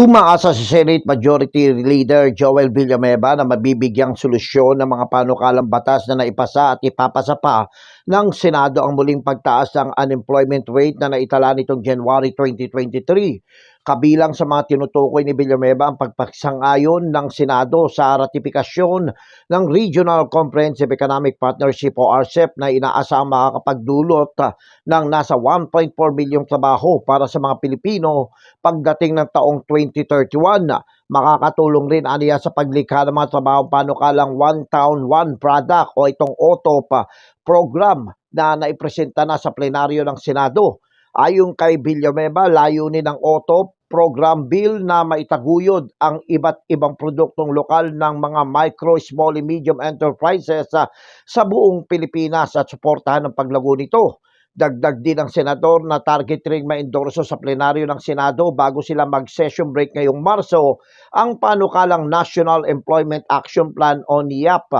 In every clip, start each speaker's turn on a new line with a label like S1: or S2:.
S1: Umaasa si Senate Majority Leader Joel Villanueva na mabibigyang solusyon ng mga panukalang batas na naipasa at ipapasa pa ng Senado ang muling pagtaas ng unemployment rate na naitala nitong January 2023. Kabilang sa mga tinutukoy ni Villanueva ang pagpagsang-ayon ng Senado sa ratifikasyon ng Regional Comprehensive Economic Partnership o RCEP na inaasang makakapagdulot ng nasa 1.4 milyong trabaho para sa mga Pilipino pagdating ng taong 2031. Makakatulong rin aniya sa paglikha ng mga trabaho panukalang One Town, One Product o itong OTOP ah, program na naipresenta na sa plenaryo ng Senado. Ayon kay Villanueva, layunin ng OTOP program bill na maitaguyod ang iba't ibang produktong lokal ng mga micro, small, and medium enterprises sa, sa buong Pilipinas at suportahan ang paglago nito. Dagdag din ng senador na target ring maendorso sa plenaryo ng Senado bago sila mag-session break ngayong Marso ang panukalang National Employment Action Plan o NIAP.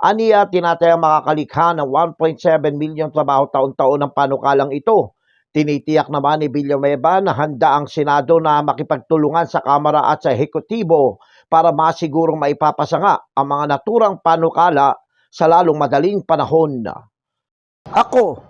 S1: Aniya, tinatayang makakalikha ng 1.7 milyong trabaho taon-taon ng panukalang ito. Tinitiyak naman ni Villanueva na handa ang Senado na makipagtulungan sa Kamara at sa Ehekutibo para masigurong maipapasa nga ang mga naturang panukala sa lalong madaling panahon. Ako,